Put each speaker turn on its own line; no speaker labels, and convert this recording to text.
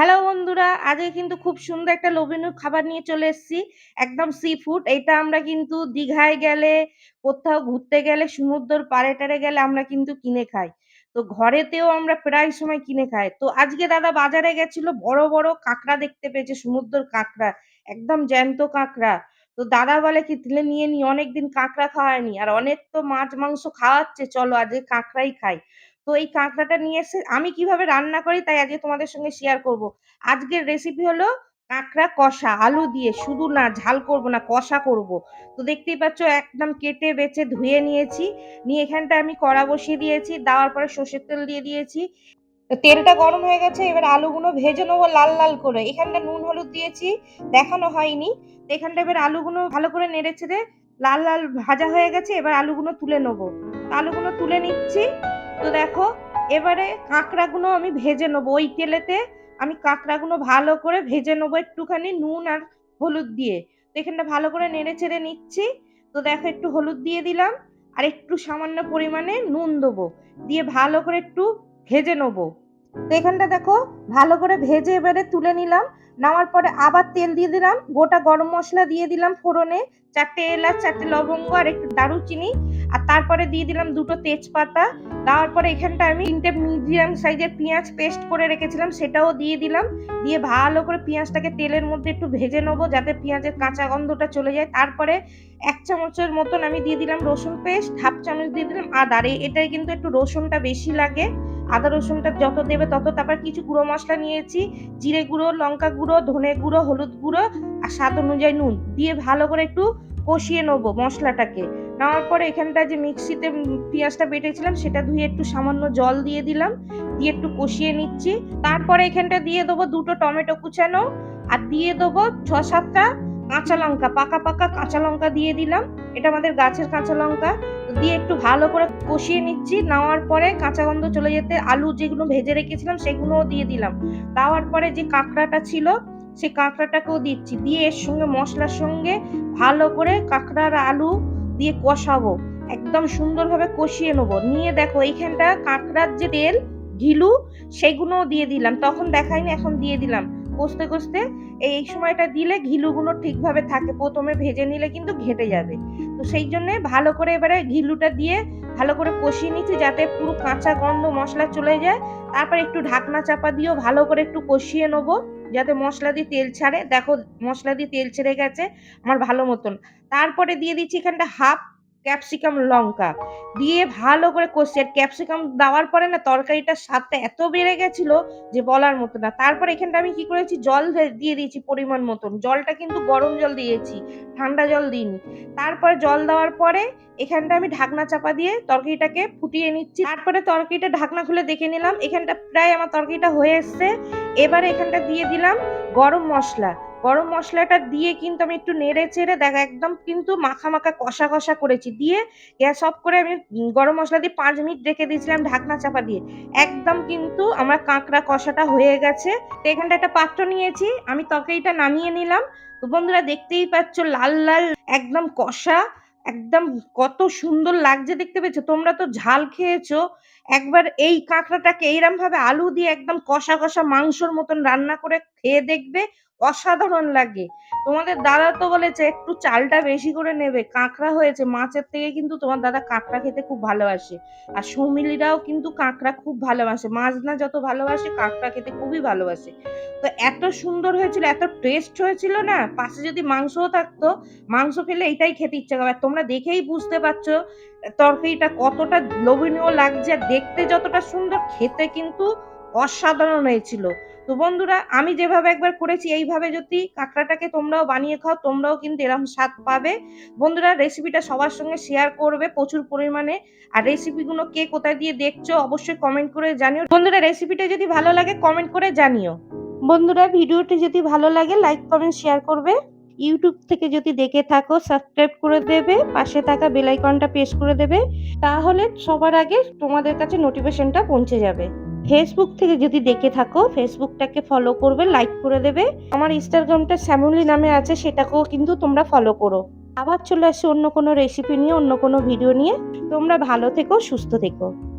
Hello বন্ধুরা, আজকে কিন্তু খুব সুন্দর একটা লোভনীয় খাবার নিয়ে চলে এসেছি। একদম সি ফুড এটা আমরা কিন্তু দীঘায় গেলে, কোথাও ঘুরতে গেলে, সমুদ্রের পাড়ে টাড়ে গেলে আমরা কিন্তু কিনে খাই। তো ঘরেতেও আমরা প্রায় সময় কিনে খাই। তো আজকে দাদা বাজারে গেছিল, বড় বড় কাঁকড়া দেখতে পেয়েছে, সমুদ্রের কাঁকড়া, একদম জ্যান্ত কাঁকড়া। তো দাদা বলে কি, তাহলে নিয়ে নি, অনেকদিন কাঁকড়া খাওয়ায়নি আর অনেক তো মাছ, মাংস খাওয়াচ্ছে, চলো আজকে কাঁকড়াই খাই। তো এই কাঁকড়াটা নিয়ে এসে আমি কীভাবে রান্না করি তাই আজকে তোমাদের সঙ্গে শেয়ার করব। আজকের রেসিপি হলো কাঁকড়া কষা, আলু দিয়ে। শুধু না, ঝাল করব না, কষা করব। তো দেখতেই পাচ্ছ, একদম কেটে বেছে ধুয়ে নিয়েছি। নিয়ে এখানটা আমি কড়া বসিয়ে দিয়েছি, দেওয়ার পরে সর্ষের তেল দিয়ে দিয়েছি। তেলটা গরম হয়ে গেছে, এবার আলুগুলো ভেজে নেব লাল লাল করে। এখানটা নুন হলুদ দিয়েছি, দেখানো হয়নি। তো এখানটা এবার আলুগুলো ভালো করে নেড়ে ছেড়ে লাল লাল ভাজা হয়ে গেছে, এবার আলুগুলো তুলে নেব। আলুগুলো তুলে নিচ্ছি। তো দেখো, এবারে কাঁকড়াগুলো আমি ভেজে নেব। ওই তেলেতে আমি কাঁকড়াগুলো ভালো করে ভেজে নেব একটুখানি নুন আর হলুদ দিয়ে। তো এখানটা ভালো করে নেড়ে চেড়ে নিচ্ছি। তো দেখো একটু হলুদ দিয়ে দিলাম আর একটু সামান্য পরিমাণে নুন দেবো। দিয়ে ভালো করে একটু ভেজে নেব। তো এখানটা দেখো, ভালো করে ভেজে এবারে তুলে নিলাম। নেওয়ার পরে আবার তেল দিয়ে দিলাম, গোটা গরম মশলা দিয়ে দিলাম ফোড়নে, চারটে এলাচ, চারটে লবঙ্গ আর একটু দারুচিনি। আর তারপরে দিয়ে দিলাম দুটো তেজপাতা। দেওয়ার পরে এখানটা আমি তিনটে মিডিয়াম সাইজের পেঁয়াজ পেস্ট করে রেখেছিলাম, সেটাও দিয়ে দিলাম। দিয়ে ভালো করে পেঁয়াজটাকে তেলের মধ্যে একটু ভেজে নেব, যাতে পেঁয়াজের কাঁচা গন্ধটা চলে যায়। তারপরে এক চামচের মতন আমি দিয়ে দিলাম রসুন পেস্ট, হাফ চামচ দিয়ে দিলাম আদা। আর এটাই কিন্তু একটু রসুনটা বেশি লাগে। আদা রসুনটা যত দেবে তত তারপর কিছু গুঁড়ো মশলা নিয়েছি, জিরে গুঁড়ো, লঙ্কা গুঁড়ো, ধনে গুঁড়ো, হলুদ গুঁড়ো আর স্বাদ অনুযায়ী নুন দিয়ে ভালো করে একটু কষিয়ে নেব মশলাটাকে। নেওয়ার পরে এখানটা যে মিক্সিতে পেঁয়াজটা বেটেছিলাম সেটা ধুয়ে একটু সামান্য জল দিয়ে দিলাম, দিয়ে একটু কষিয়ে নিচ্ছি। তারপরে এখানটা দিয়ে দেবো দুটো টমেটো কুচানো আর দিয়ে দেবো ছ সাতটা কাঁচা লঙ্কা, পাকা পাকা কাঁচা লঙ্কা দিয়ে দিলাম। এটা আমাদের গাছের কাঁচা লঙ্কা। দিয়ে একটু ভালো করে কষিয়ে নিচ্ছি। নেওয়ার পরে কাঁচা গন্ধ চলে যেতে আলু যেগুলো ভেজে রেখেছিলাম সেগুলোও দিয়ে দিলাম। দেওয়ার পরে যে কাঁকড়াটা ছিল, সেই কাঁকড়াটাকেও দিচ্ছি। দিয়ে এর সঙ্গে মশলার সঙ্গে ভালো করে কাঁকড়ার আলু দিয়ে কষাবো। একদম সুন্দরভাবে কষিয়ে নেব। নিয়ে দেখো, এইখানটা কাঁকড়ার যে তেল, ঘিলু, সেগুলোও দিয়ে দিলাম। তখন দেখাইনি, এখন দিয়ে দিলাম। কষতে কষতে এই সময়টা দিলে ঘিলুগুলো ঠিকভাবে থাকে। প্রথমে ভেজে নিলে কিন্তু ঘেটে যাবে। তো সেই জন্যে ভালো করে এবারে ঘিলুটা দিয়ে ভালো করে কষিয়ে নিচ্ছি যাতে পুরো কাঁচা গন্ধ মশলা চলে যায়। তারপর একটু ঢাকনা চাপা দিয়েও ভালো করে একটু কষিয়ে নেব যাতে মশলা দিয়ে তেল ছাড়ে। দেখো মশলা দিয়ে তেল ছেড়ে গেছে আমার ভালো মতন। তারপরে দিয়ে দিচ্ছি এখানটা হাফ ক্যাপসিকাম লঙ্কা দিয়ে ভালো করে কষছি আর ক্যাপসিকাম দেওয়ার পরে না তরকারিটার স্বাদটা এত বেড়ে গেছিল যে বলার মতো না। তারপর এখানটা আমি কি করেছি? জল দিয়ে দিয়েছি পরিমাণ মতন। জলটা কিন্তু গরম জল দিয়েছি, ঠান্ডা জল দিইনি। তারপরে জল দেওয়ার পরে এখানটা আমি ঢাকনা চাপা দিয়ে তরকারিটাকে ফুটিয়ে নিচ্ছি। তারপরে তরকারিটা ঢাকনা খুলে দেখে নিলাম। এখানটা প্রায় আমার তরকারিটা হয়ে এসছে। এবারে এখানটা দিয়ে দিলাম গরম মশলা। গরম মশলাটা দিয়ে কিন্তু আমি একটু নেড়ে চেড়ে দেখ, একদম কিন্তু মাখা মাখা কষা কষা করেছি। দিয়ে গ্যাস অফ করে আমি গরম মশলা দিয়ে পাঁচ মিনিট রেখে দিয়েছিলাম ঢাকনা চাপা দিয়ে। একদম কিন্তু আমার কাঁকড়া কষাটা হয়ে গেছে। তো এখানটা একটা পাত্র নিয়েছি, আমি তরকারিটা নামিয়ে নিলাম। তো বন্ধুরা দেখতেই পাচ্ছ লাল লাল, একদম কষা, একদম কত সুন্দর লাগছে দেখতে পেয়েছ? তোমরা তো ঝাল খেয়েছো। একবার এই কাঁকড়াটাকে এইরকম ভাবে আলু দিয়ে একদম কষা কষা মাংসর মতন রান্না করে খেয়ে দেখবে। অসাধারণ লাগে। তোমাদের দাদা তো বলেছে, একটু চালটা বেশি করে নেবে। কাঁকড়া হয়েছে, মাছের থেকে কিন্তু তোমার দাদা কাঁকড়া খেতে খুব ভালোবাসে। আর সৌমিলিরাও কিন্তু কাঁকড়া খুব ভালোবাসে। মাছ না যত ভালোবাসে, কাঁকড়া খেতে খুবই ভালোবাসে। তো এত সুন্দর হয়েছিল, এত টেস্ট হয়েছিল না? পাশে যদি মাংসও থাকতো, মাংস ফেলে এটাই খেতে ইচ্ছা করে। তোমরা দেখেই বুঝতে পারছ, তরকারিটা কতটা লোভনীয় লাগছে। দেখতে যতটা সুন্দর, খেতে কিন্তু অসাধারণ হয়েছিল। তো বন্ধুরা, আমি যেভাবে একবার করেছি, এইভাবে যদি কাঁকড়াটাকে তোমরাও বানিয়ে খাও, তোমরাও কিন্তু এরকম স্বাদ পাবে। বন্ধুরা রেসিপিটা সবার সঙ্গে শেয়ার করবে প্রচুর পরিমাণে। আর রেসিপিগুলো কে কোথায় দিয়ে দেখছ, অবশ্যই কমেন্ট করে জানিও। বন্ধুরা রেসিপিটা যদি ভালো লাগে কমেন্ট করে জানিও। বন্ধুরা, ভিডিওটি যদি ভালো লাগে লাইক কমেন্ট শেয়ার করবে। ইউটিউব থেকে যদি দেখে থাকো সাবস্ক্রাইব করে দেবে। পাশে থাকা বেলাইকনটা প্রেস করে দেবে। তাহলে সবার আগে তোমাদের কাছে নোটিফিকেশনটা পৌঁছে যাবে। ফেসবুক থেকে যদি দেখে থাকো ফেসবুকটাকে ফলো করবে লাইক করে দেবে। আমার ইনস্টাগ্রামটা শ্যামলি নামে আছে, সেটাকেও কিন্তু তোমরা ফলো করো। আবার চলে আসি অন্য কোনো রেসিপি নিয়ে, অন্য কোনো ভিডিও নিয়ে। তোমরা ভালো থেকো, সুস্থ থেকো।